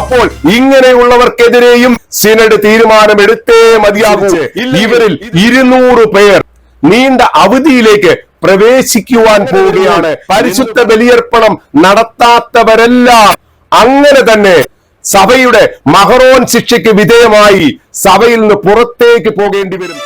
അപ്പോൾ ഇങ്ങനെയുള്ളവർക്കെതിരെയും സിനഡ് തീരുമാനമെടുത്തേ മതിയാകൂ. ഇവരിൽ ഇരുന്നൂറ് പേർ നീണ്ട അവധിയിലേക്ക് പ്രവേശിക്കുവാൻ പോവുകയാണ്. പരിശുദ്ധ ബലിയർപ്പണം നടത്താത്തവരെല്ലാം അങ്ങനെ തന്നെ സഭയുടെ മഹറോൻ ശിക്ഷയ്ക്ക് വിധേയമായി സഭയിൽ നിന്ന് പുറത്തേക്ക് പോകേണ്ടി വരും.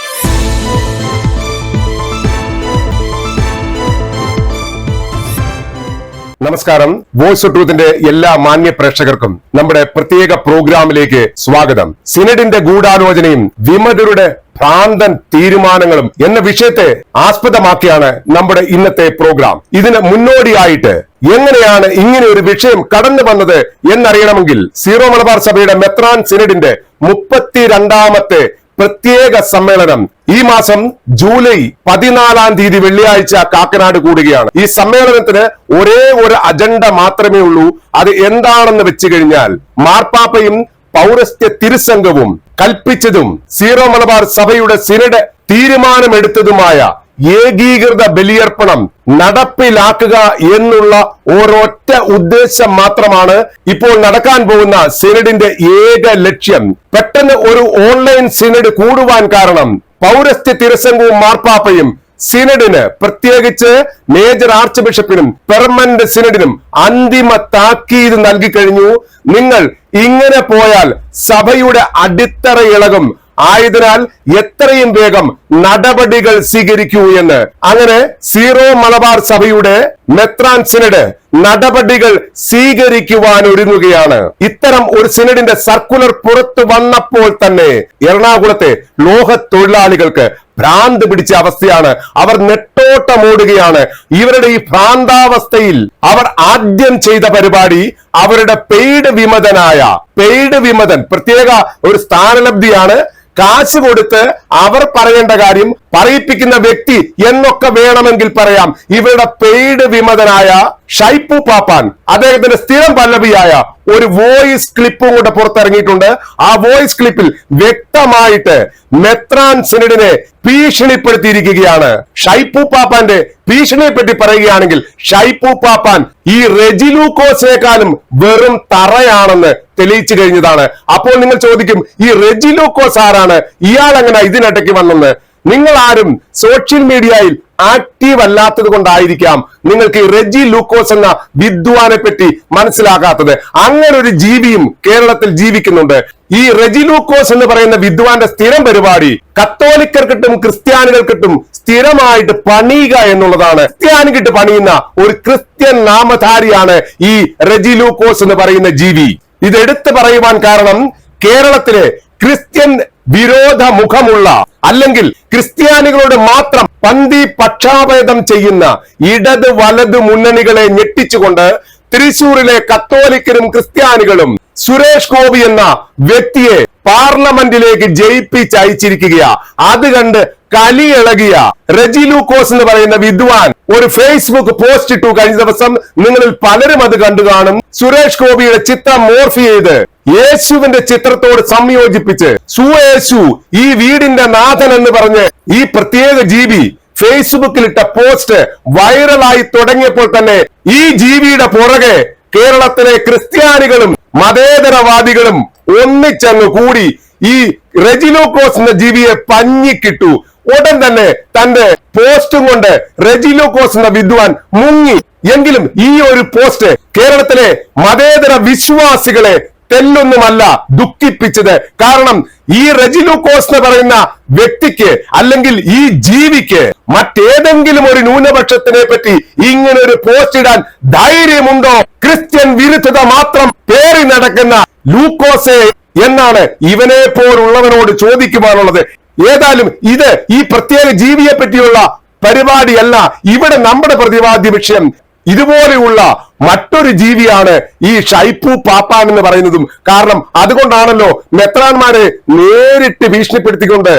നമസ്കാരം. വോയിസ് ഓഫ് ട്രൂത്തിന്റെ എല്ലാ മാന്യ പ്രേക്ഷകർക്കും നമ്മുടെ പ്രത്യേക പ്രോഗ്രാമിലേക്ക് സ്വാഗതം. സിനഡിന്റെ ഗൂഢാലോചനയും വിമതരുടെ ഭ്രാന്തൻ തീരുമാനങ്ങളും എന്ന വിഷയത്തെ ആസ്പദമാക്കിയാണ് നമ്മുടെ ഇന്നത്തെ പ്രോഗ്രാം. ഇതിന് മുന്നോടിയായിട്ട് എങ്ങനെയാണ് ഇങ്ങനെ ഒരു വിഷയം കടന്നു വന്നത് എന്നറിയണമെങ്കിൽ സീറോ മലബാർ സഭയുടെ മെത്രാൻ സിനഡിന്റെ മുപ്പത്തിരണ്ടാമത്തെ പ്രത്യേക സമ്മേളനം ഈ മാസം ജൂലൈ പതിനാലാം തീയതി വെള്ളിയാഴ്ച കാക്കനാട് കൂടുകയാണ്. ഈ സമ്മേളനത്തിന് ഒരേ ഒരു അജണ്ട മാത്രമേ ഉള്ളൂ. അത് എന്താണെന്ന് വെച്ച് കഴിഞ്ഞാൽ മാർപ്പാപ്പയും പൗരസ്ത്യ തിരുസംഘവും കൽപ്പിച്ചതും സീറോ മലബാർ സഭയുടെ സിനഡ് തീരുമാനമെടുത്തതുമായ ഏകീകൃത ബലിയർപ്പണം നടപ്പിലാക്കുക എന്നുള്ള ഒരൊറ്റ ഉദ്ദേശം മാത്രമാണ് ഇപ്പോൾ നടക്കാൻ പോകുന്ന സിനഡിന്റെ ഏക ലക്ഷ്യം. പെട്ടെന്ന് ഒരു ഓൺലൈൻ സിനഡ് കൂടുവാൻ കാരണം പൗരസ്ത്യ തിരസംഘവും മാർപ്പാപ്പയും സിനഡിന് പ്രത്യേകിച്ച് മേജർ ആർച്ച് ബിഷപ്പിനും പെർമനന്റ് സിനഡിനും അന്തിമ താക്കീത് നൽകി കഴിഞ്ഞു. നിങ്ങൾ ഇങ്ങനെ പോയാൽ സഭയുടെ അടിത്തറ ഇളകും. ആയതിനാൽ എത്രയും വേഗം നടപടികൾ സ്വീകരിക്കൂ എന്ന്. അങ്ങനെ സീറോ മലബാർ സഭയുടെ മെത്രാൻ സിനഡ് നടപടികൾ സ്വീകരിക്കുവാൻ ഒരുങ്ങുകയാണ്. ഇത്തരം ഒരു സിനഡിന്റെ സർക്കുലർ പുറത്തു വന്നപ്പോൾ തന്നെ എറണാകുളത്തെ ലോഹ തൊഴിലാളികൾക്ക് ഭ്രാന്ത് പിടിച്ച അവസ്ഥയാണ് അവർ നെട്ടോട്ടമോടുകയാണ്. ഇവരുടെ ഈ ഭ്രാന്താവസ്ഥയിൽ അവർ ആദ്യം ചെയ്ത പരിപാടി അവരുടെ പെയ്ഡ് വിമതനായ പെയ്ഡ് വിമതൻ പ്രത്യേക ഒരു സ്ഥാനലബ്ധിയാണ് കാശ് കൊടുത്ത് അവർ പറയേണ്ട കാര്യം പറയിപ്പിക്കുന്ന വ്യക്തി എന്നൊക്കെ വേണമെങ്കിൽ പറയാം. ഇവരുടെ പെയ്ഡ് വിമതനായ ഷൈപ്പു പാപ്പാൻ അദ്ദേഹത്തിന്റെ സ്ഥിരം പല്ലവിയായ ഒരു വോയിസ് ക്ലിപ്പും കൂടെ പുറത്തിറങ്ങിയിട്ടുണ്ട്. ആ വോയിസ് ക്ലിപ്പിൽ വ്യക്തമായിട്ട് മെത്രാൻ സിനഡിനെ ഭീഷണിപ്പെടുത്തിയിരിക്കുകയാണ്. ഷൈപ്പു പാപ്പാന്റെ ഭീഷണിയെ പറ്റി പറയുകയാണെങ്കിൽ ഷൈപ്പു പാപ്പാൻ ഈ റെജിലൂക്കോസിനേക്കാളും വെറും തറയാണെന്ന് തെളിയിച്ചു കഴിഞ്ഞതാണ്. അപ്പോൾ നിങ്ങൾ ചോദിക്കും ഈ റെജിലൂക്കോസ് ആരാണ്? ഇയാൾ എങ്ങനെ ഇതിനിടയ്ക്ക് വന്നെന്ന്? നിങ്ങൾ ആരും സോഷ്യൽ മീഡിയയിൽ ആക്റ്റീവ് അല്ലാത്തത് കൊണ്ടായിരിക്കാം നിങ്ങൾക്ക് റെജി ലൂക്കോസ് എന്ന വിദ്വാനെ പറ്റി മനസ്സിലാകാത്തത്. അങ്ങനെ ഒരു ജീവിയും കേരളത്തിൽ ജീവിക്കുന്നുണ്ട്. ഈ റെജി ലൂക്കോസ് എന്ന് പറയുന്ന വിദ്വാന്റെ സ്ഥിരം പരിപാടി കത്തോലിക്കർക്കിട്ടും ക്രിസ്ത്യാനികൾക്കിട്ടും സ്ഥിരമായിട്ട് പണിയുക എന്നുള്ളതാണ്. ക്രിസ്ത്യാനിക്കിട്ട് പണിയുന്ന ഒരു ക്രിസ്ത്യൻ നാമധാരിയാണ് ഈ റെജി ലൂക്കോസ് എന്ന് പറയുന്ന ജീവി. ഇത് എടുത്തു പറയുവാൻ കാരണം കേരളത്തിലെ ക്രിസ്ത്യൻ വിരോധ മുഖമുള്ള അല്ലെങ്കിൽ ക്രിസ്ത്യാനികളോട് മാത്രം പന്തി പക്ഷാഭേദം ചെയ്യുന്ന ഇടത് വലത് മുന്നണികളെ ഞെട്ടിച്ചുകൊണ്ട് തൃശൂരിലെ കത്തോലിക്കരും ക്രിസ്ത്യാനികളും സുരേഷ് ഗോപി എന്ന വ്യക്തിയെ പാർലമെന്റിലേക്ക് ജയിപ്പിച്ചയച്ചിരിക്കുകയാ. അത് കണ്ട് കലിയിളകിയ റെജി ലൂക്കോസ് എന്ന് പറയുന്ന വിദ്വാൻ ഒരു ഫേസ്ബുക്ക് പോസ്റ്റ് ഇട്ടു. കഴിഞ്ഞ ദിവസം നിങ്ങളിൽ പലരും അത് കണ്ടു കാണും. സുരേഷ് ഗോപിയുടെ ചിത്രം മോർഫ് ചെയ്ത് യേശുവിന്റെ ചിത്രത്തോട് സംയോജിപ്പിച്ച് സുയേശു ഈ വീടിന്റെ നാഥൻ എന്ന് പറഞ്ഞ് ഈ പ്രത്യേക ജീവി ഫേസ്ബുക്കിൽ ഇട്ട പോസ്റ്റ് വൈറലായി തുടങ്ങിയപ്പോൾ തന്നെ ഈ ജീവിയുടെ പുറകെ കേരളത്തിലെ ക്രിസ്ത്യാനികളും മതേതരവാദികളും ഒന്നിച്ചങ്ങ് കൂടി ഈ റെജിലോക്രോസ് എന്ന ജീവിയെ പഞ്ഞിക്കിട്ടു. ഉടൻ തന്നെ തന്റെ പോസ്റ്റും കൊണ്ട് റെജിലോക്കോസ് എന്ന വിദ്വാൻ മുങ്ങി. എങ്കിലും ഈ ഒരു പോസ്റ്റ് കേരളത്തിലെ മതേതര വിശ്വാസികളെ തെല്ലൊന്നുമല്ല ദുഃഖിപ്പിച്ചത്. കാരണം ഈ റെജിലൂക്കോസ് എന്ന് പറയുന്ന വ്യക്തിക്ക് അല്ലെങ്കിൽ ഈ ജീവിക്ക് മറ്റേതെങ്കിലും ഒരു ന്യൂനപക്ഷത്തിനെ പറ്റി ഇങ്ങനെ ഒരു പോസ്റ്റ് ഇടാൻ ധൈര്യമുണ്ടോ? ക്രിസ്ത്യൻ വിരുദ്ധത മാത്രം പേറി നടക്കുന്ന ലൂക്കോസെ എന്നാണ് ഇവനെ പോലുള്ളവനോട് ചോദിക്കുവാനുള്ളത്. ഏതായാലും ഇത് ഈ പ്രത്യേക ജീവിയെ പറ്റിയുള്ള പരിപാടിയല്ല. ഇവിടെ നമ്മുടെ പ്രതിപാദ്യ വിഷയം ഇതുപോലെയുള്ള മറ്റൊരു ജീവിയാണ് ഈ ഷൈപ്പു പാപ്പാൻ എന്ന് പറയുന്നതും. കാരണം അതുകൊണ്ടാണല്ലോ മെത്രാന്മാരെ നേരിട്ട് ഭീഷണിപ്പെടുത്തിക്കൊണ്ട്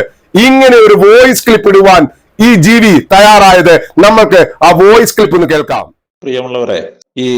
ഇങ്ങനെ ഒരു വോയിസ് ക്ലിപ്പ് ഇടുവാൻ ഈ ജീവി തയ്യാറായത്. നമ്മൾക്ക് ആ വോയിസ് ക്ലിപ്പ് ഒന്ന് കേൾക്കാം. പ്രിയമുള്ളവരെ ഈ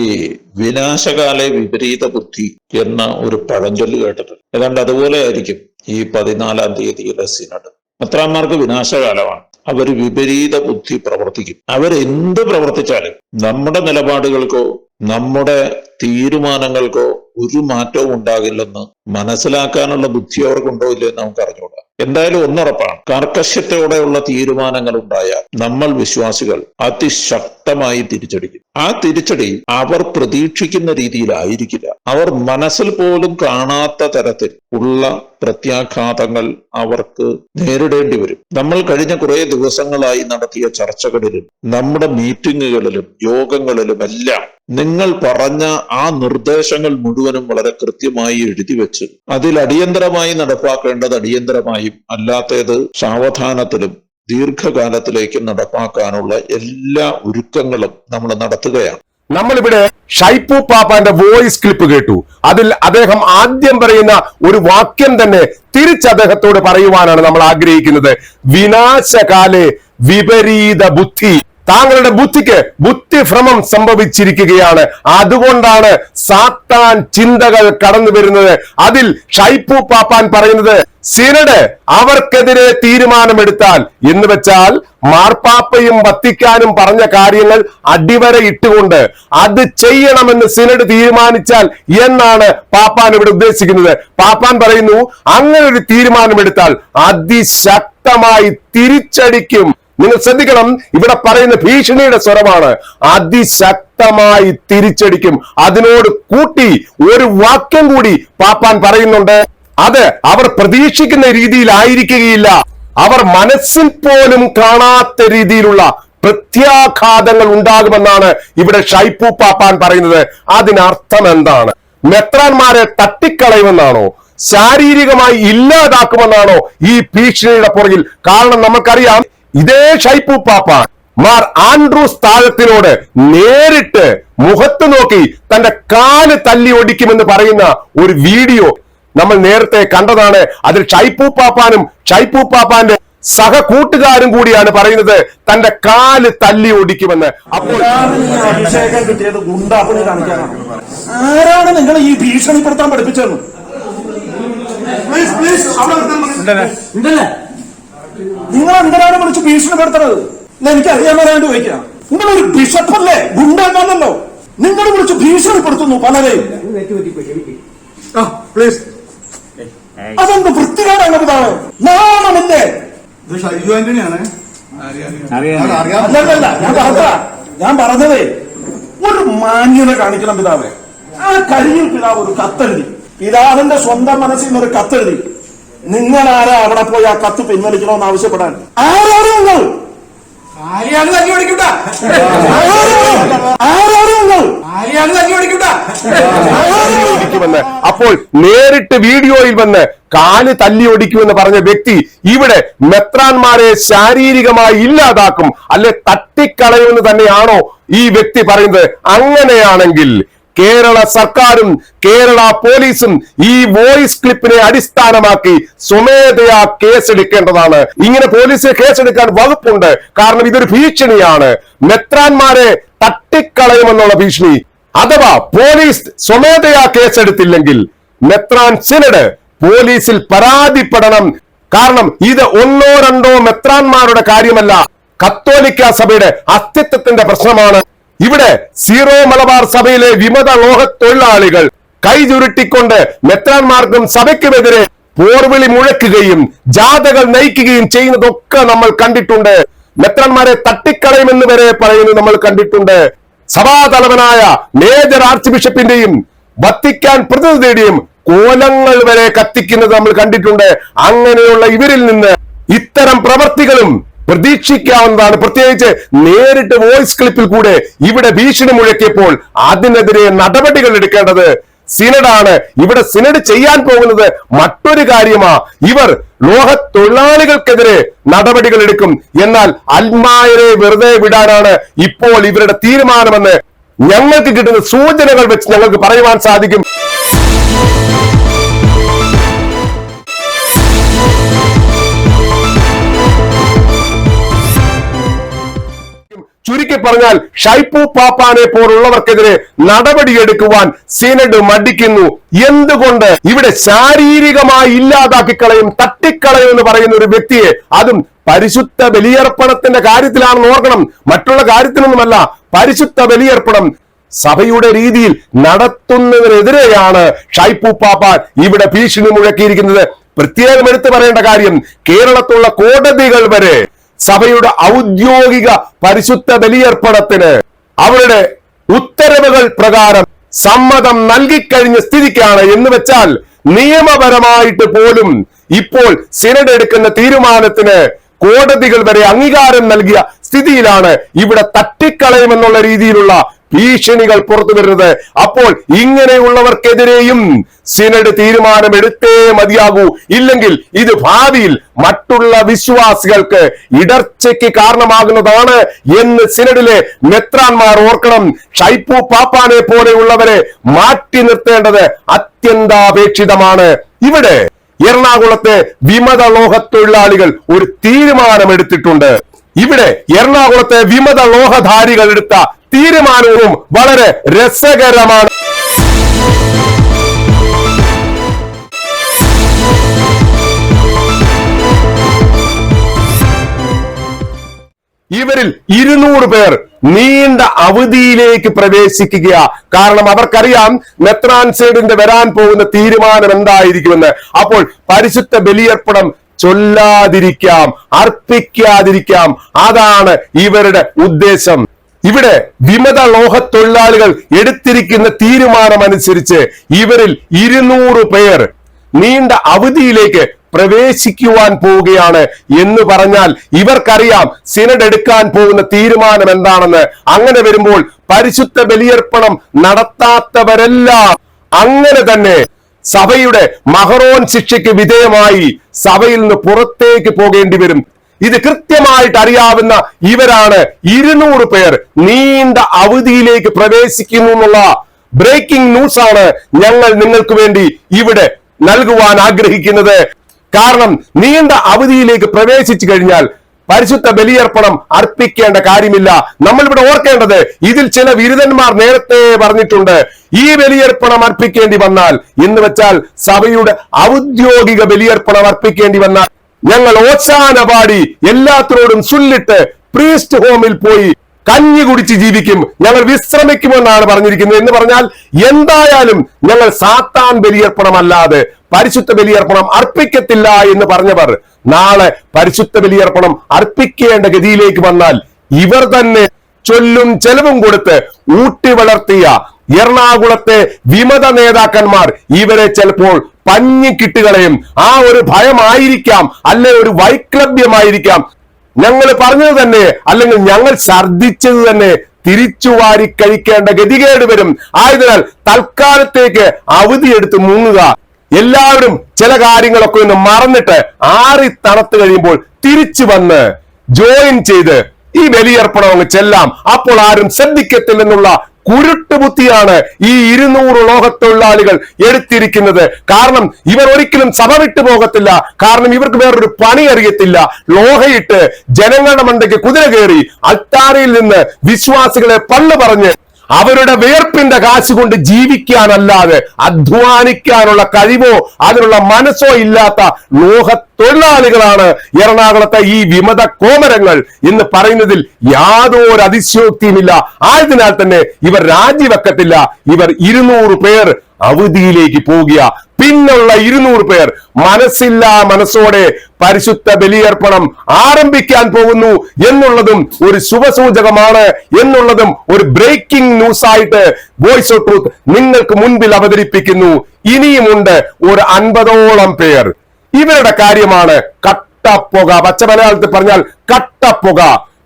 വിനാശകാല വിപരീത ബുദ്ധി എന്ന ഒരു പഴഞ്ചൊല്ല് കേട്ടിട്ടുണ്ട്. ഏതാണ്ട് അതുപോലെ ആയിരിക്കും ഈ പതിനാലാം തീയതിയിലെ സിനഡ്. മെത്രാന്മാർക്ക് വിനാശകാലമാണ്. അവർ വിപരീത ബുദ്ധി പ്രവർത്തിക്കും. അവരെന്ത് പ്രവർത്തിച്ചാലും നമ്മുടെ നിലപാടുകൾക്കോ നമ്മുടെ തീരുമാനങ്ങൾക്കോ ഒരു മാറ്റവും ഉണ്ടാകില്ലെന്ന് മനസ്സിലാക്കാനുള്ള ബുദ്ധി അവർക്കുണ്ടോ ഇല്ലെന്ന് നമുക്ക് അറിഞ്ഞുകൂടാ. എന്തായാലും ഒന്നുറപ്പാണ്. കർക്കശ്യത്തോടെയുള്ള തീരുമാനങ്ങൾ ഉണ്ടായാൽ നമ്മൾ വിശ്വാസികൾ അതിശക്തമായി തിരിച്ചടിക്കും. ആ തിരിച്ചടി അവർ പ്രതീക്ഷിക്കുന്ന രീതിയിലായിരിക്കില്ല. അവർ മനസ്സിൽ പോലും കാണാത്ത തരത്തിൽ ഉള്ള പ്രത്യാഘാതങ്ങൾ അവർക്ക് നേരിടേണ്ടി വരും. നമ്മൾ കഴിഞ്ഞ കുറെ ദിവസങ്ങളായി നടത്തിയ ചർച്ചകളിലും നമ്മുടെ മീറ്റിങ്ങുകളിലും യോഗങ്ങളിലും എല്ലാം നിങ്ങൾ പറഞ്ഞ ആ നിർദ്ദേശങ്ങൾ മുഴുവനും വളരെ കൃത്യമായി എഴുതി വെച്ച് അതിൽ അടിയന്തരമായി നടപ്പാക്കേണ്ടത് അടിയന്തരമായും അല്ലാത്തത് സാവധാനത്തിലും ദീർഘകാലത്തിലേക്ക് നടപ്പാക്കാനുള്ള എല്ലാ ഒരുക്കങ്ങളും നമ്മൾ നടത്തുകയാണ്. നമ്മളിവിടെ ഷൈപ്പു പാപ്പാന്റെ വോയിസ് ക്ലിപ്പ് കേട്ടു. അതിൽ അദ്ദേഹം ആദ്യം പറയുന്ന ഒരു വാക്യം തന്നെ തിരിച്ച് അദ്ദേഹത്തോട് പറയുവാനാണ് നമ്മൾ ആഗ്രഹിക്കുന്നത്. വിനാശകാലെ വിപരീത ബുദ്ധി. താങ്കളുടെ ബുദ്ധിക്ക് ബുദ്ധിഭ്രമം സംഭവിച്ചിരിക്കുകയാണ്. അതുകൊണ്ടാണ് സാത്താൻ ചിന്തകൾ കടന്നു വരുന്നത്. അതിൽ ഷൈപ്പു പാപ്പാൻ പറയുന്നത് സിനഡ് അവർക്കെതിരെ തീരുമാനമെടുത്താൽ എന്ന് വെച്ചാൽ മാർപ്പാപ്പയും വത്തിക്കാനും പറഞ്ഞ കാര്യങ്ങൾ അടിവര ഇട്ടുകൊണ്ട് അത് ചെയ്യണമെന്ന് സിനഡ് തീരുമാനിച്ചാൽ എന്നാണ് പാപ്പാൻ ഇവിടെ ഉദ്ദേശിക്കുന്നത്. പാപ്പാൻ പറയുന്നു അങ്ങനെ ഒരു തീരുമാനമെടുത്താൽ അതിശക്തമായി തിരിച്ചടിക്കും നിങ്ങൾ ശ്രദ്ധിക്കണം. ഇവിടെ പറയുന്ന ഭീഷണിയുടെ സ്വരമാണ്. അതിശക്തമായി തിരിച്ചടിക്കും. അതിനോട് കൂട്ടി ഒരു വാക്യം കൂടി പാപ്പാൻ പറയുന്നുണ്ട്. അത് അവർ പ്രതീക്ഷിക്കുന്ന രീതിയിലായിരിക്കുകയില്ല. അവർ മനസ്സിൽ പോലും കാണാത്ത രീതിയിലുള്ള പ്രത്യാഘാതങ്ങൾ ഉണ്ടാകുമെന്നാണ് ഇവിടെ ഷൈപ്പു പാപ്പാൻ പറയുന്നത്. അതിനർത്ഥം എന്താണ്? മെത്രാന്മാരെ തട്ടിക്കളയുമെന്നാണോ? ശാരീരികമായി ഇല്ലാതാക്കുമെന്നാണോ ഈ ഭീഷണിയുടെ പുറകിൽ? കാരണം നമുക്കറിയാം ഇതേ ഷൈപ്പു പാപ്പ മാർ ആൻഡ്രൂസ് താഴത്തിനോട് നേരിട്ട് മുഖത്ത് നോക്കി തന്റെ കാൽ തല്ലി ഒടിക്കുമെന്ന് പറയുന്ന ഒരു വീഡിയോ നമ്മൾ നേരത്തെ കണ്ടതാണ്. അതിൽ ഷൈപ്പു പാപ്പാനും ഷൈപ്പു പാപ്പാന്റെ സഹ കൂട്ടുകാരും കൂടിയാണ് പറയുന്നത് തന്റെ കാൽ തല്ലി ഒടിക്കുമെന്ന്. അപ്പോൾ ഇതാണ് അഭിഷേകം കിട്ടിയത് ഗുണ്ടാപ്പണി കാണിക്കാനാണ്. ആരാണ് നിങ്ങൾ ഈ ഭീഷണിപ്പെടുത്താൻ പഠിപ്പിച്ചത് പ്ലീസ് പ്ലീസ് നിങ്ങൾ എന്തിനാണ് വിളിച്ച് ഭീഷണിപ്പെടുത്തണത് എനിക്ക് അറിയാൻ വരാണ്ട് ചോദിക്കാം നിങ്ങളൊരു ബിഷപ്പല്ലേ? ഗുണ്ടാക്കാന്നല്ലോ നിങ്ങൾ വിളിച്ച് ഭീഷണിപ്പെടുത്തുന്നു പലരെയും. പ്ലീസ് അതെന്ത് വൃത്തികേടാണ് ഇതാണ് നാണമില്ലേ? ഇത് ഷൈജു ആന്റണിയാണ്. അല്ലല്ല ഞാൻ പറഞ്ഞ ഞാൻ പറഞ്ഞതേ ഒരു മാന്യത കാണിക്കണം പിതാവേ. ആ കരിയിൽ പിതാവ് ഒരു കത്തെഴുതി. പിതാവിന്റെ സ്വന്തം മനസ്സിൽ നിന്ന് ഒരു കത്തെഴുതി. നിങ്ങൾ ആരാ അവിടെ പോയി ആ കത്ത് പിൻവലിക്കണമെന്ന് ആവശ്യപ്പെടാൻ? ആരാണ് നിങ്ങൾ? ആരെയാണ് തല്ലി ഓടിക്കണ്ട. ആരാണ്? ആരാണ് നിങ്ങൾ? ആരെയാണ് തല്ലി ഓടിക്കണ്ട. ഒടിക്കുമെന്ന് അപ്പോൾ നേരിട്ട് വീഡിയോയിൽ വന്ന് കാൽ തല്ലി ഓടിക്കുമെന്ന് പറഞ്ഞ വ്യക്തി ഇവിടെ മെത്രാന്മാരെ ശാരീരികമായി ഇല്ലാതാക്കും അല്ലെ തട്ടിക്കളയുമെന്ന് തന്നെയാണോ ഈ വ്യക്തി പറയുന്നത്? അങ്ങനെയാണെങ്കിൽ കേരള സർക്കാരും കേരള പോലീസും ഈ വോയിസ് ക്ലിപ്പിനെ അടിസ്ഥാനമാക്കി സ്വമേധയാ കേസെടുക്കേണ്ടതാണ്. ഇങ്ങനെ പോലീസ് കേസെടുക്കാൻ വകുപ്പുണ്ട്. കാരണം ഇതൊരു ഭീഷണിയാണ്. മെത്രാന്മാരെ തട്ടിക്കളയുമെന്നുള്ള ഭീഷണി. അഥവാ പോലീസ് സ്വമേധയാ കേസെടുത്തില്ലെങ്കിൽ മെത്രാൻ സിനഡ് പോലീസിൽ പരാതിപ്പെടണം. കാരണം ഇത് ഒന്നോ രണ്ടോ മെത്രാന്മാരുടെ കാര്യമല്ല. കത്തോലിക്ക സഭയുടെ അസ്തിത്വത്തിന്റെ പ്രശ്നമാണ്. ഇവിടെ സീറോ മലബാർ സഭയിലെ വിമത ലോഹ തൊഴിലാളികൾ കൈ ചുരുട്ടിക്കൊണ്ട് മെത്രാന്മാർക്കും സഭയ്ക്കുമെതിരെ പോർവിളി മുഴക്കുകയും ജാഥകൾ നയിക്കുകയും ചെയ്യുന്നതൊക്കെ നമ്മൾ കണ്ടിട്ടുണ്ട്. മെത്രാന്മാരെ തട്ടിക്കളയുമെന്ന് വരെ പറയുന്നത് നമ്മൾ കണ്ടിട്ടുണ്ട്. സഭാതലവനായ മേജർ ആർച്ച് ബിഷപ്പിന്റെയും വത്തിക്കാൻ പ്രതിനിധിയുടെയും കോലങ്ങൾ വരെ കത്തിക്കുന്നത് നമ്മൾ കണ്ടിട്ടുണ്ട്. അങ്ങനെയുള്ള ഇവരിൽ നിന്ന് ഇത്തരം പ്രവർത്തികളും പ്രതീക്ഷിക്കാവുന്നതാണ്. പ്രത്യേകിച്ച് നേരിട്ട് വോയിസ് ക്ലിപ്പിൽ കൂടെ ഇവിടെ ഭീഷണി മുഴക്കിയപ്പോൾ അതിനെതിരെ നടപടികൾ എടുക്കേണ്ടത് സിനഡാണ്. ഇവിടെ സിനഡ് ചെയ്യാൻ പോകുന്നത് മറ്റൊരു കാര്യമാ. ഇവർ ലോഹ തൊഴിലാളികൾക്കെതിരെ നടപടികൾ എടുക്കും. എന്നാൽ അൽമായരെ വെറുതെ വിടാനാണ് ഇപ്പോൾ ഇവരുടെ തീരുമാനമെന്ന് ഞങ്ങൾക്ക് കിട്ടുന്ന സൂചനകൾ വെച്ച് ഞങ്ങൾക്ക് പറയുവാൻ സാധിക്കും. പറഞ്ഞാൽ ഷൈപ്പു പാപ്പാനെ പോലുള്ളവർക്കെതിരെ നടപടിയെടുക്കുവാൻ സിനഡ് മടിക്കുന്നു. എന്തുകൊണ്ട്? ഇവിടെ ശാരീരികമായി ഇല്ലാതാക്കി കളയും തട്ടിക്കളയും എന്ന് പറയുന്ന ഒരു വ്യക്തിയെ അതും പരിശുദ്ധ ബലിയർപ്പണത്തിന്റെ കാര്യത്തിലാണെന്ന് ഓർക്കണം. മറ്റുള്ള കാര്യത്തിനൊന്നുമല്ല പരിശുദ്ധ ബലിയർപ്പണം സഭയുടെ രീതിയിൽ നടത്തുന്നതിനെതിരെയാണ് ഷൈപ്പു പാപ്പാൻ ഇവിടെ ഭീഷണി മുഴക്കിയിരിക്കുന്നത്. പ്രത്യേകം എടുത്തു പറയേണ്ട കാര്യം കേരളത്തിലുള്ള കോടതികൾ വരെ സഭയുടെ ഔദ്യോഗിക പരിശുദ്ധ ബലിയർപ്പണത്തിന് അവരുടെ ഉത്തരവുകൾ പ്രകാരം സമ്മതം നൽകിക്കഴിഞ്ഞ സ്ഥിതിക്കാണ് എന്ന് വെച്ചാൽ നിയമപരമായിട്ട് പോലും ഇപ്പോൾ സിനഡ് എടുക്കുന്ന തീരുമാനത്തിന് കോടതികൾ വരെ അംഗീകാരം നൽകിയ സ്ഥിതിയിലാണ് ഇവിടെ തട്ടിക്കളയുമെന്നുള്ള രീതിയിലുള്ള ഭീഷണികൾ പുറത്തു വരുന്നത്. അപ്പോൾ ഇങ്ങനെയുള്ളവർക്കെതിരെയും സിനഡ് തീരുമാനമെടുത്തേ മതിയാകൂ. ഇല്ലെങ്കിൽ ഇത് ഭാവിയിൽ മറ്റുള്ള വിശ്വാസികൾക്ക് ഇടർച്ചയ്ക്ക് കാരണമാകുന്നതാണ് എന്ന് സിനഡിലെ മെത്രാന്മാർ ഓർക്കണം. ഷൈപ്പു പാപ്പാനെ പോലെയുള്ളവരെ മാറ്റി നിർത്തേണ്ടത് അത്യന്താപേക്ഷിതമാണ്. ഇവിടെ എറണാകുളത്തെ വിമത ലോഹ തൊഴിലാളികൾ ഒരു തീരുമാനമെടുത്തിട്ടുണ്ട്. ഇവിടെ എറണാകുളത്തെ വിമത ലോഹധാരികൾ എടുത്ത തീരുമാനവും വളരെ രസകരമാണ്. ഇവരിൽ ഇരുന്നൂറ് പേർ നീണ്ട അവധിയിലേക്ക് പ്രവേശിക്കുക കാരണം അവർക്കറിയാം മെത്രാൻസൈഡിന്റെ വരാൻ പോകുന്ന തീരുമാനം എന്തായിരിക്കുമെന്ന്. അപ്പോൾ പരിശുദ്ധ ബലിയർപ്പണം ചൊല്ലാതിരിക്കാം അർപ്പിക്കാതിരിക്കാം. അതാണ് ഇവരുടെ ഉദ്ദേശം. ഇവിടെ വിമത ലോഹ തൊഴിലാളികൾ എടുത്തിരിക്കുന്ന തീരുമാനമനുസരിച്ച് ഇവരിൽ ഇരുന്നൂറ് പേർ നീണ്ട അവധിയിലേക്ക് പ്രവേശിക്കുവാൻ പോവുകയാണ് എന്ന് പറഞ്ഞാൽ ഇവർക്കറിയാം സിനഡ് എടുക്കാൻ പോകുന്ന തീരുമാനം എന്താണെന്ന്. അങ്ങനെ വരുമ്പോൾ പരിശുദ്ധ ബലിയർപ്പണം നടത്താത്തവരെല്ലാം അങ്ങനെ തന്നെ സഭയുടെ മഹറോൻ ശിക്ഷയ്ക്ക് വിധേയമായി സഭയിൽ നിന്ന് പുറത്തേക്ക് പോകേണ്ടി വരും. ഇത് കൃത്യമായിട്ട് അറിയാവുന്ന ഇവരാണ് ഇരുന്നൂറ് പേർ നീണ്ട അവധിയിലേക്ക് പ്രവേശിക്കുന്നു എന്നുള്ള ബ്രേക്കിംഗ് ന്യൂസ് ആണ് ഞങ്ങൾ നിങ്ങൾക്ക് വേണ്ടി ഇവിടെ നൽകുവാൻ ആഗ്രഹിക്കുന്നത്. കാരണം നീണ്ട അവധിയിലേക്ക് പ്രവേശിച്ചു കഴിഞ്ഞാൽ പരിശുദ്ധ ബലിയർപ്പണം അർപ്പിക്കേണ്ട കാര്യമില്ല. നമ്മൾ ഇവിടെ ഓർക്കേണ്ടത് ഇതിൽ ചില ബിരുദന്മാർ നേരത്തെ പറഞ്ഞിട്ടുണ്ട്. ഈ ബലിയർപ്പണം അർപ്പിക്കേണ്ടി വന്നാൽ എന്ന് വെച്ചാൽ സഭയുടെ ഔദ്യോഗിക ബലിയർപ്പണം അർപ്പിക്കേണ്ടി വന്നാൽ ഞങ്ങൾ ഓച്ചാന പാടി എല്ലാത്തിനോടും ചൊല്ലിട്ട് പ്രീസ്റ്റ് ഹോമിൽ പോയി കഞ്ഞി കുടിച്ച് ജീവിക്കും. ഞങ്ങൾ വിശ്രമിക്കുമെന്നാണ് പറഞ്ഞിരിക്കുന്നത്. എന്ന് പറഞ്ഞാൽ എന്തായാലും ഞങ്ങൾ സാത്താൻ ബലിയർപ്പണം അല്ലാതെ പരിശുദ്ധ ബലിയർപ്പണം അർപ്പിക്കത്തില്ല എന്ന് പറഞ്ഞവർ നാളെ പരിശുദ്ധ ബലിയർപ്പണം അർപ്പിക്കേണ്ട ഗതിയിലേക്ക് വന്നാൽ ഇവർ തന്നെ ചൊല്ലും ചെലവും കൊടുത്ത് ഊട്ടി വളർത്തിയ എറണാകുളത്തെ വിമത നേതാക്കന്മാർ ഇവരെ ചിലപ്പോൾ പഞ്ഞി കിട്ടുകളയും ആ ഒരു ഭയമായിരിക്കാം അല്ലെ ഒരു വൈക്ലഭ്യമായിരിക്കാം. ഞങ്ങൾ പറഞ്ഞത് തന്നെ അല്ലെങ്കിൽ ഞങ്ങൾ ഛർദിച്ചത് തന്നെ തിരിച്ചു വാരി കഴിക്കേണ്ട ഗതികേട് വരും. ആയതിനാൽ തൽക്കാലത്തേക്ക് അവധിയെടുത്ത് മുങ്ങുക. എല്ലാവരും ചില കാര്യങ്ങളൊക്കെ ഒന്ന് മറന്നിട്ട് ആറി തണുത്ത് കഴിയുമ്പോൾ തിരിച്ചു വന്ന് ജോയിൻ ചെയ്ത് ഈ ബലിയർപ്പണം അങ്ങ് ചെല്ലാം. അപ്പോൾ ആരും ശ്രദ്ധിക്കത്തില്ലെന്നുള്ള കുരുട്ട് ബുദ്ധിയാണ് ഈ ഇരുന്നൂറ് ലോകത്തൊഴിലാളികൾ എടുത്തിരിക്കുന്നത്. കാരണം ഇവർ ഒരിക്കലും സഭ വിട്ടു പോകത്തില്ല. കാരണം ഇവർക്ക് വേറൊരു പണി അറിയത്തില്ല. ലോഹയിട്ട് ജനങ്ങളുടെ മണ്ടയ്ക്ക് കുതിര കയറി അൾത്താരയിൽ നിന്ന് വിശ്വാസികളെ പള്ളു പറഞ്ഞ് അവരുടെ വേർപ്പിന്റെ കാശ് കൊണ്ട് ജീവിക്കാനല്ലാതെ അധ്വാനിക്കാനുള്ള കഴിവോ അതിനുള്ള മനസ്സോ ഇല്ലാത്ത ലോക തൊഴിലാളികളാണ് എറണാകുളത്തെ ഈ വിമത കോമരങ്ങൾ എന്ന് പറയുന്നതിൽ യാതൊരു അതിശയോക്തിയുമില്ല. ആയതിനാൽ തന്നെ ഇവർ രാജിവെക്കത്തില്ല. ഇവർ ഇരുന്നൂറ് പേർ അവധിയിലേക്ക് പോകുക. പിന്നുള്ള ഇരുന്നൂറ് പേർ മനസ്സില്ലാ മനസ്സോടെ പരിശുദ്ധ ബലിയർപ്പണം ആരംഭിക്കാൻ പോകുന്നു എന്നുള്ളതും ഒരു ശുഭസൂചകമാണ് എന്നുള്ളതും ഒരു ബ്രേക്കിംഗ് ന്യൂസ് ആയിട്ട് വോയിസ് ഓഫ് ട്രൂത്ത് നിങ്ങൾക്ക് മുൻപിൽ അവതരിപ്പിക്കുന്നു. ഇനിയുമുണ്ട് ഒരു അൻപതോളം പേർ. ഇവരുടെ കാര്യമാണ് കട്ടപ്പുക. പച്ച മലയാളത്തിൽ പറഞ്ഞാൽ കട്ടപ്പുക.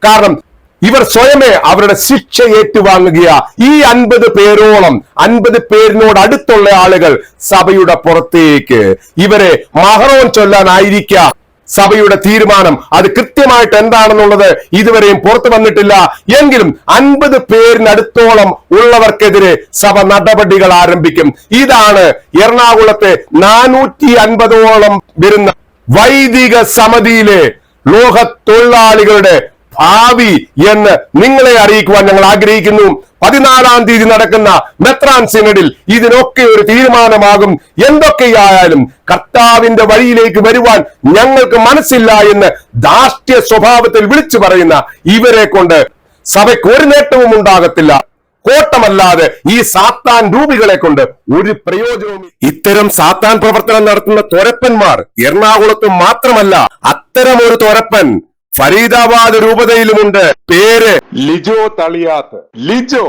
കാരണം ഇവർ സ്വയമേ അവരുടെ ശിക്ഷ ഏറ്റുവാങ്ങുക ഈ അൻപത് പേരോളം അൻപത് പേരിനോട് അടുത്തുള്ള ആളുകൾ സഭയുടെ പുറത്തേക്ക്. ഇവരെ മഹറോൻ ചൊല്ലാനായിരിക്കാം. സഭയുടെ തീരുമാനം അത് കൃത്യമായിട്ട് എന്താണെന്നുള്ളത് ഇതുവരെയും പുറത്തു വന്നിട്ടില്ല. എങ്കിലും അൻപത് പേരിനടുത്തോളം ഉള്ളവർക്കെതിരെ സഭ നടപടികൾ ആരംഭിക്കും. ഇതാണ് എറണാകുളത്തെ നാനൂറ്റി അൻപതോളം വരുന്ന വൈദിക സമിതിയിലെ ലോക തൊഴിലാളികളുടെ ഭാവി എന്ന് നിങ്ങളെ അറിയിക്കുവാൻ ഞങ്ങൾ ആഗ്രഹിക്കുന്നു. പതിനാലാം തീയതി നടക്കുന്ന മെത്രാൻ സിനഡിൽ ഇതിനൊക്കെ ഒരു തീരുമാനമാകും. എന്തൊക്കെയായാലും കർത്താവിന്റെ വഴിയിലേക്ക് വരുവാൻ ഞങ്ങൾക്ക് മനസ്സില്ല എന്ന് ദാഷ്ട്യ സ്വഭാവത്തിൽ വിളിച്ചു പറയുന്ന ഇവരെ കൊണ്ട് സഭയ്ക്ക് ഒരു നേട്ടവും ഉണ്ടാകത്തില്ല. കോട്ടമല്ലാതെ ഈ സാത്താൻ രൂപികളെ കൊണ്ട് ഒരു പ്രയോജനവും ഇത്തരം സാത്താൻ പ്രവർത്തനം നടത്തുന്ന തോരപ്പന്മാർ എറണാകുളത്ത് മാത്രമല്ല അത്തരം ഒരു തോരപ്പൻ ഫരീദാബാദ് രൂപതയിലുമുണ്ട്. പേര് ലിജോ തളിയാത്ത്. ലിജോ.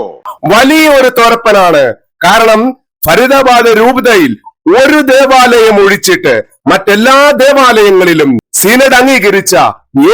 വലിയൊരു തോരപ്പനാണ് കാരണം ഫരീദാബാദ് രൂപതയിൽ ഒരു ദേവാലയം ഒഴിച്ചിട്ട് മറ്റെല്ലാ ദേവാലയങ്ങളിലും സീനഡ് അംഗീകരിച്ച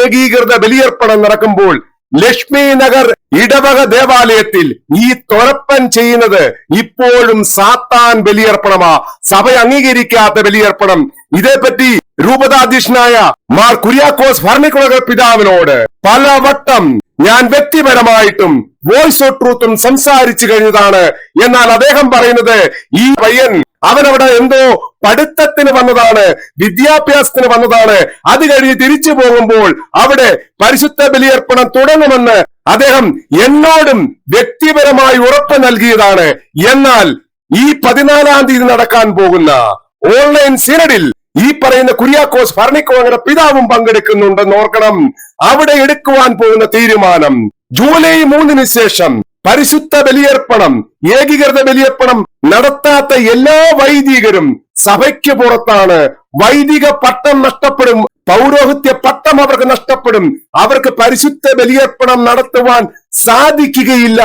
ഏകീകൃത ബലിയർപ്പണം നടക്കുമ്പോൾ ലക്ഷ്മി നഗർ ഇടവക ദേവാലയത്തിൽ ഈ തുറപ്പൻ ചെയ്യുന്നത് ഇപ്പോഴും സാത്താൻ ബലിയർപ്പണമാ. സഭ അംഗീകരിക്കാത്ത ബലിയർപ്പണം. ഇതേപ്പറ്റി രൂപതാധ്യക്ഷനായ മാർ കുര്യാക്കോസ് ഭരണിക്കുളകർ പിതാവിനോട് പലവട്ടം ഞാൻ വ്യക്തിപരമായിട്ടും വോയിസ് ഓഫ് ട്രൂത്തും സംസാരിച്ചു കഴിഞ്ഞതാണ്. എന്നാൽ അദ്ദേഹം പറയുന്നത് ഈ പയ്യൻ അവനവിടെ എന്തോ പഠിത്തത്തിന് വന്നതാണ് വിദ്യാഭ്യാസത്തിന് വന്നതാണ്. അത് കഴിഞ്ഞ് തിരിച്ചു പോകുമ്പോൾ അവിടെ പരിശുദ്ധ ബലിയർപ്പണം തുടങ്ങുമെന്ന് അദ്ദേഹം എന്നോടും വ്യക്തിപരമായി ഉറപ്പ് നൽകിയതാണ്. എന്നാൽ ഈ പതിനാലാം തീയതി നടക്കാൻ പോകുന്ന ഓൺലൈൻ സിനഡിൽ ഈ പറയുന്ന കുര്യാക്കോസ് ഭരണിക്കോങ്ങയുടെ പിതാവും പങ്കെടുക്കുന്നുണ്ടെന്ന് ഓർക്കണം. അവിടെ എടുക്കുവാൻ പോകുന്ന തീരുമാനം ജൂലൈ മൂന്നിന് ശേഷം പരിശുദ്ധ ബലിയർപ്പണം ഏകീകൃത ബലിയർപ്പണം നടത്താത്ത എല്ലാ വൈദികരും സഭയ്ക്ക് പുറത്താണ്. വൈദിക പട്ടം നഷ്ടപ്പെടും പൗരോഹിത്യ പട്ടം അവർക്ക് നഷ്ടപ്പെടും. അവർക്ക് പരിശുദ്ധ ബലിയർപ്പണം നടത്തുവാൻ സാധിക്കുകയില്ല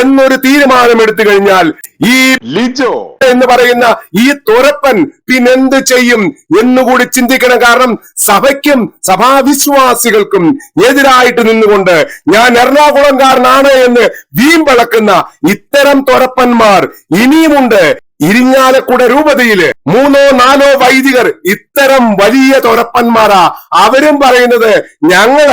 എന്നൊരു തീരുമാനം എടുത്തു കഴിഞ്ഞാൽ ഈ ലിജോ. എന്ന് പറയുന്ന ഈ തുറപ്പൻ പിന്നെന്ത് ചെയ്യും എന്നുകൂടി ചിന്തിക്കണം. കാരണം സഭയ്ക്കും സഭാവിശ്വാസികൾക്കും എതിരായിട്ട് നിന്നുകൊണ്ട് ഞാൻ എറണാകുളംകാരനാണ് എന്ന് വീമ്പളക്കുന്ന ഇത്തരം തുറപ്പന്മാർ ഇനിയുമുണ്ട്. ഇരിഞ്ഞാലക്കുട രൂപതയിൽ മൂന്നോ നാലോ വൈദികർ ഇത്തരം വലിയ തുറപ്പന്മാരാ അവരും പറയുന്നത് ഞങ്ങൾ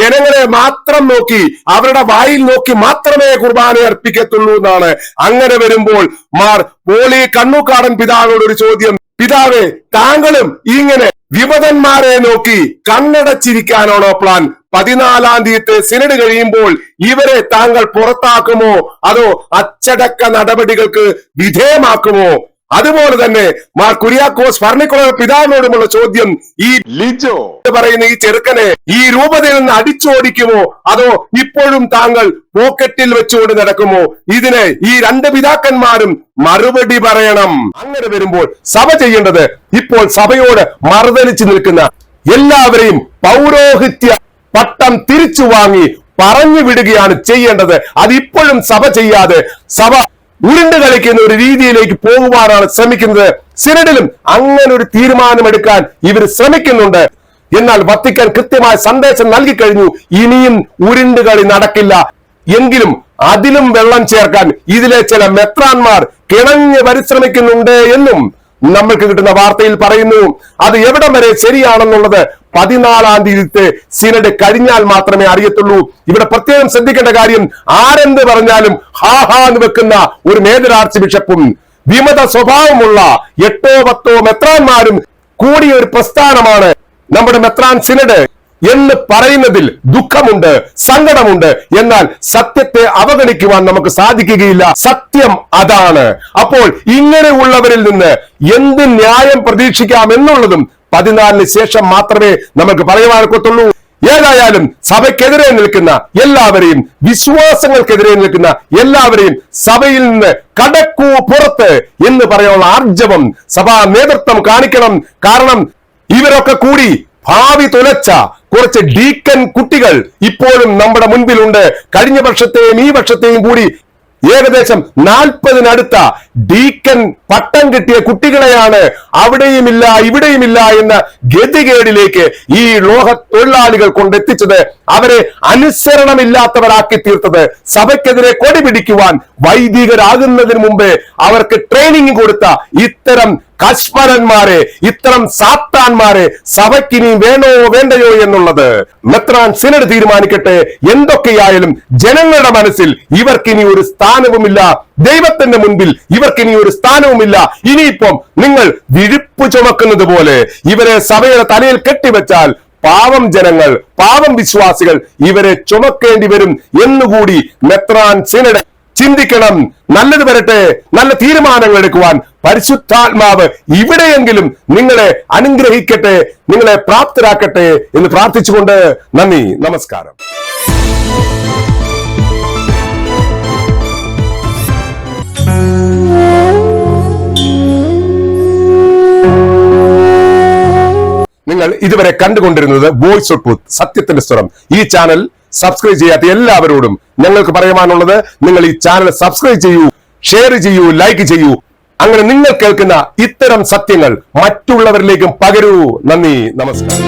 ജനങ്ങളെ മാത്രം നോക്കി അവരുടെ വായിൽ നോക്കി മാത്രമേ കുർബാന അർപ്പിക്കത്തുള്ളൂ എന്നാണ്. അങ്ങനെ വരുമ്പോൾ മാർ പോളി കണ്ണൂക്കാടൻ പിതാവിനോട് ഒരു ചോദ്യം. പിതാവേ താങ്കളും ഇങ്ങനെ വിമതന്മാരെ നോക്കി കണ്ണടച്ചിരിക്കാനാണോ പ്ലാൻ പതിനാലാം തീയതി സിനഡ് കഴിയുമ്പോൾ ഇവരെ താങ്കൾ പുറത്താക്കുമോ? അതോ അച്ചടക്ക നടപടികൾക്ക് വിധേയമാക്കുമോ? അതുപോലെ തന്നെ മാർ കുര്യാക്കോസ് ഭരണിക്കുള പിതാവിനോടുമുള്ള ചോദ്യം ഈ ലിജോ. പറയുന്ന ഈ ചെറുക്കനെ ഈ രൂപതയിൽ നിന്ന് അടിച്ചോടിക്കുമോ? അതോ ഇപ്പോഴും താങ്കൾ പോക്കറ്റിൽ വെച്ചുകൊണ്ട് നടക്കുമോ? ഇതിന് ഈ രണ്ട് പിതാക്കന്മാരും മറുപടി പറയണം. അങ്ങനെ വരുമ്പോൾ സഭ ചെയ്യേണ്ടത് ഇപ്പോൾ സഭയോട് മറുതലിച്ചു നിൽക്കുന്ന എല്ലാവരെയും പൗരോഹിത്യ പട്ടം തിരിച്ചു വാങ്ങി പറഞ്ഞു വിടുകയാണ് ചെയ്യേണ്ടത്. അതിപ്പോഴും സഭ ചെയ്യാതെ സഭ ഉരുണ്ട് കളിക്കുന്ന ഒരു രീതിയിലേക്ക് പോകുവാനാണ് ശ്രമിക്കുന്നത്. സിനഡിലും അങ്ങനെ ഒരു തീരുമാനമെടുക്കാൻ ഇവർ ശ്രമിക്കുന്നുണ്ട്. എന്നാൽ വത്തിക്കാൻ കൃത്യമായ സന്ദേശം നൽകി കഴിഞ്ഞു. ഇനിയും ഉരുണ്ട് കളി നടക്കില്ല. എങ്കിലും അതിലും വെള്ളം ചേർക്കാൻ ഇതിലെ ചില മെത്രാന്മാർ കിണഞ്ഞ് പരിശ്രമിക്കുന്നുണ്ട് എന്നും നമ്മൾക്ക് കിട്ടുന്ന വാർത്തയിൽ പറയുന്നു. അത് എവിടം വരെ ശരിയാണെന്നുള്ളത് പതിനാലാം തീയതിത്തെ സിനഡ് കഴിഞ്ഞാൽ മാത്രമേ അറിയത്തുള്ളൂ. ഇവിടെ പ്രത്യേകം ശ്രദ്ധിക്കേണ്ട കാര്യം ആരെന്ത് പറഞ്ഞാലും ഹാ ഹാ എന്ന് വെക്കുന്ന ഒരു മേജർ ആർച്ച് ബിഷപ്പും വിമത സ്വഭാവമുള്ള എട്ടോ പത്തോ മെത്രാന്മാരും കൂടിയ ഒരു പ്രസ്ഥാനമാണ് നമ്മുടെ മെത്രാൻ സിനഡ് എന്ന് പറയുന്നതിൽ ദുഃഖമുണ്ട് സങ്കടമുണ്ട്. എന്നാൽ സത്യത്തെ അവഗണിക്കുവാൻ നമുക്ക് സാധിക്കുകയില്ല. സത്യം അതാണ്. അപ്പോൾ ഇങ്ങനെയുള്ളവരിൽ നിന്ന് എന്ത് ന്യായം പ്രതീക്ഷിക്കാം എന്നുള്ളതും പതിനാലിന് ശേഷം മാത്രമേ നമുക്ക് പറയുവാനൊക്കത്തുള്ളൂ ഏതായാലും സഭയ്ക്കെതിരെ നിൽക്കുന്ന എല്ലാവരെയും വിശ്വാസങ്ങൾക്കെതിരെ നിൽക്കുന്ന എല്ലാവരെയും സഭയിൽ നിന്ന് കടക്കൂ പുറത്ത് എന്ന് പറയാനുള്ള ആർജവം സഭാ നേതൃത്വം കാണിക്കണം. കാരണം ഇവരൊക്കെ കൂടി ഭാവി തുലച്ച കുറച്ച് ഡീക്കൻ കുട്ടികൾ ഇപ്പോഴും നമ്മുടെ മുൻപിലുണ്ട്. കഴിഞ്ഞ വർഷത്തെയും ഈ വർഷത്തെയും കൂടി ഏകദേശം നാൽപ്പതിനടുത്ത ഡീക്കൻ പട്ടം കിട്ടിയ കുട്ടികളെയാണ് അവിടെയുമില്ല ഇവിടെയുമില്ല എന്ന ഗതികേടിലേക്ക് ഈ ലോഹ തൊഴിലാളികൾ കൊണ്ടെത്തിച്ചത്. അവരെ അനുസരണമില്ലാത്തവരാക്കി തീർത്തത്. സഭയ്ക്കെതിരെ കൊടി പിടിക്കുവാൻ വൈദികരാകുന്നതിന് മുമ്പേ അവർക്ക് ട്രെയിനിങ് കൊടുത്ത ഇത്തരം കശ്മരന്മാരെ ഇത്തരം സാത്താന്മാരെ സഭയ്ക്കിനി വേണോ വേണ്ടയോ എന്നുള്ളത് മെത്രാൻ സിനഡ് തീരുമാനിക്കട്ടെ. എന്തൊക്കെയായാലും ജനങ്ങളുടെ മനസ്സിൽ ഇവർക്കിനി ഒരു സ്ഥാനവുമില്ല. ദൈവത്തിന്റെ മുൻപിൽ ഇവർക്കിനി ഒരു സ്ഥാനവുമില്ല. ഇനിയിപ്പം നിങ്ങൾ വിഴുപ്പ് ചുമക്കുന്നത് പോലെ ഇവരെ സഭയുടെ തലയിൽ കെട്ടിവെച്ചാൽ പാവം ജനങ്ങൾ പാവം വിശ്വാസികൾ ഇവരെ ചുമക്കേണ്ടി വരും എന്നുകൂടി മെത്രാൻ സിനഡ് ചിന്തിക്കണം. നല്ലത് വരട്ടെ. നല്ല തീരുമാനങ്ങൾ എടുക്കുവാൻ പരിശുദ്ധാത്മാവ് ഇവിടെയെങ്കിലും നിങ്ങളെ അനുഗ്രഹിക്കട്ടെ നിങ്ങളെ പ്രാപ്തരാക്കട്ടെ എന്ന് പ്രാർത്ഥിച്ചുകൊണ്ട് നന്ദി നമസ്കാരം. നിങ്ങൾ ഇതുവരെ കണ്ടുകൊണ്ടിരുന്നത് വോയിസ് ഓഫ് ട്രൂത്ത് സത്യത്തിന്റെ സ്വരം. ഈ ചാനൽ സബ്സ്ക്രൈബ് ചെയ്യാത്ത എല്ലാവരോടും ഞങ്ങൾക്ക് പറയുവാനുള്ളത് നിങ്ങൾ ഈ ചാനൽ സബ്സ്ക്രൈബ് ചെയ്യൂ ഷെയർ ചെയ്യൂ ലൈക്ക് ചെയ്യൂ. അങ്ങനെ നിങ്ങൾ കേൾക്കുന്ന ഇത്തരം സത്യങ്ങൾ മറ്റുള്ളവരിലേക്കും പകരൂ. നന്ദി നമസ്കാരം.